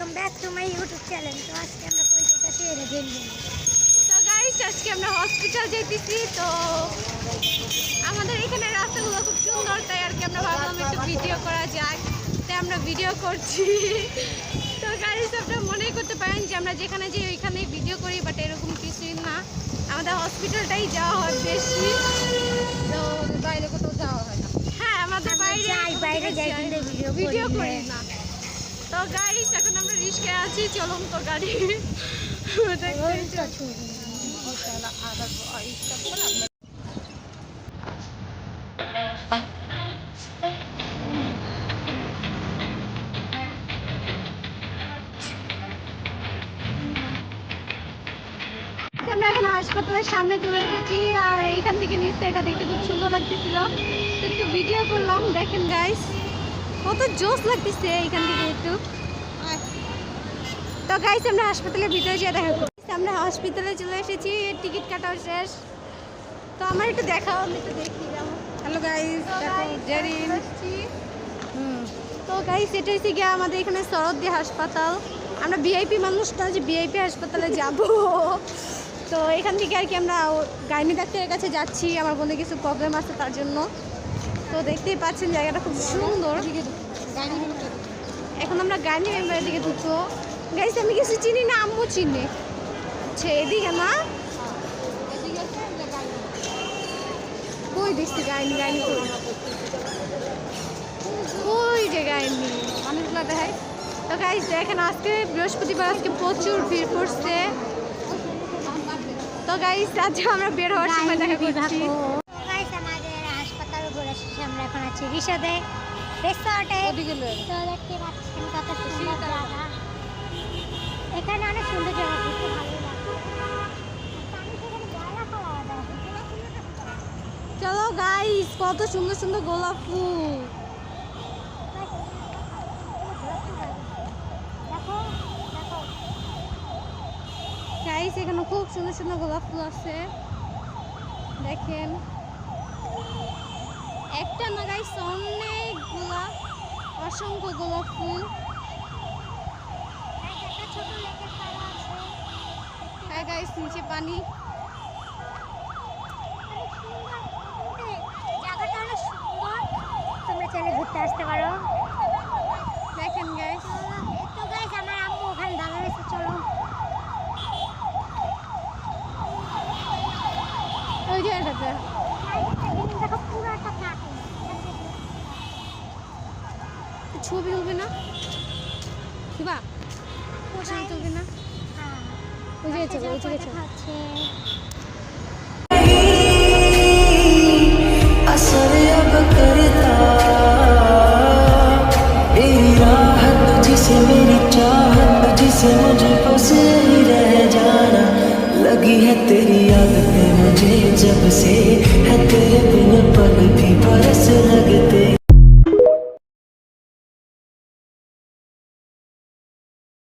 Welcome back to my YouTube channel তো আজকে আমরা কই যেতেছি এটা জেনে তো গাইস আজকে আমরা হসপিটাল যেতেছি তো আমাদের এখানে রাস্তাগুলো খুব সুন্দর তাই আর কি আমরা ভাবলাম একটু ভিডিও করা যাক। তাই আমরা ভিডিও করছি। তো গাইস আপনারা মনে করতে পারেন যে আমরা যেখানে যাই ওইখানেই ভিডিও করি বাট এরকম কিছুই না। আমাদের হসপিটালটাই যাওয়া হয় বেশি। তো বাইরে কোথাও যাওয়া হয় না। হ্যাঁ আমাদের বাইরে ভিডিও করি না। তো গাইস এখন আমরা রিস্কে আছি চলন্ত গাড়ি। দেখতে আমরা এখন হাসপাতালের সামনে চলে এসেছি, আর এইখান থেকে নিচে এটা দেখতে খুব সুন্দর লাগতেছিল। তো একটু ভিডিও করলাম, দেখেন গাইস কত জোস লাগতেছে এইখান থেকে একটু। তো গাইস আমরা হাসপাতালের ভিতরে যেয়ে দেখা করছি আমরা হসপিটালে চলে এসেছি টিকিট কাটাও শেষ। তো আমার একটু দেখাও আমি একটু দেখি হ্যালো গাইস জেরিন। তো গাইস এটা হচ্ছে গিয়ে আমাদের এখানে শরদ্দি হাসপাতাল। আমরা ভিআইপি মানুষ না যে ভিআইপি হাসপাতালে যাব। তো এখান থেকে আর কি আমরা গাইনি ডাক্তারের কাছে যাচ্ছি। আমার বোনের কিছু প্রবলেম আছে তার জন্য। তো দেখতেই পাচ্ছেন জায়গাটা খুব সুন্দর। এখন আমরা গাইনি মেম্বারের দিকে ঢুকবো। গাইস আমি কিছু চিনি না আম্মু চিনি। আচ্ছা এদিকে না? কই দেখছি গাইনি গাইনি কই? যে গাইনি? মানুষগুলো দেখায় তো গাইস দেখেন আজকে বৃহস্পতিবার আজকে প্রচুর ভিড় পড়ছে। তো গাইস আজকে আমরা বের হওয়ার সময় দেখা করছি গাইস আমাদের হাসপাতাল ঘুরে শেষে এখন আছি রিসর্টে তো দেখতে পাচ্ছেন কত সুন্দর জায়গা। এখানে অনেক সুন্দর জায়গা ঘুরতে ভালো চলো গাইস কত সুন্দর সুন্দর গোলাপ ফুল। গাইস এখানে খুব সুন্দর সুন্দর গোলাপ ফুল আছে। দেখেন। একটা না গাইস অনেক গোলাপ অসংখ্য গোলাপ ফুল। হ্যাঁ গাইস নিচে পানি। তোমরা চাইলে ঘুরতে আসতে পারো। দেখেন গাইস তো গাইস আমার আম্মু ওখানে দাঁড়িয়ে রয়েছে চলো। ওই জায়গাটাতে ছবি হবে না? কিবা তুলবে না? ওই যে ওই জায়গায় लगी है तेरी आदतें मुझे जब से है तेरे बिन पल भी बरस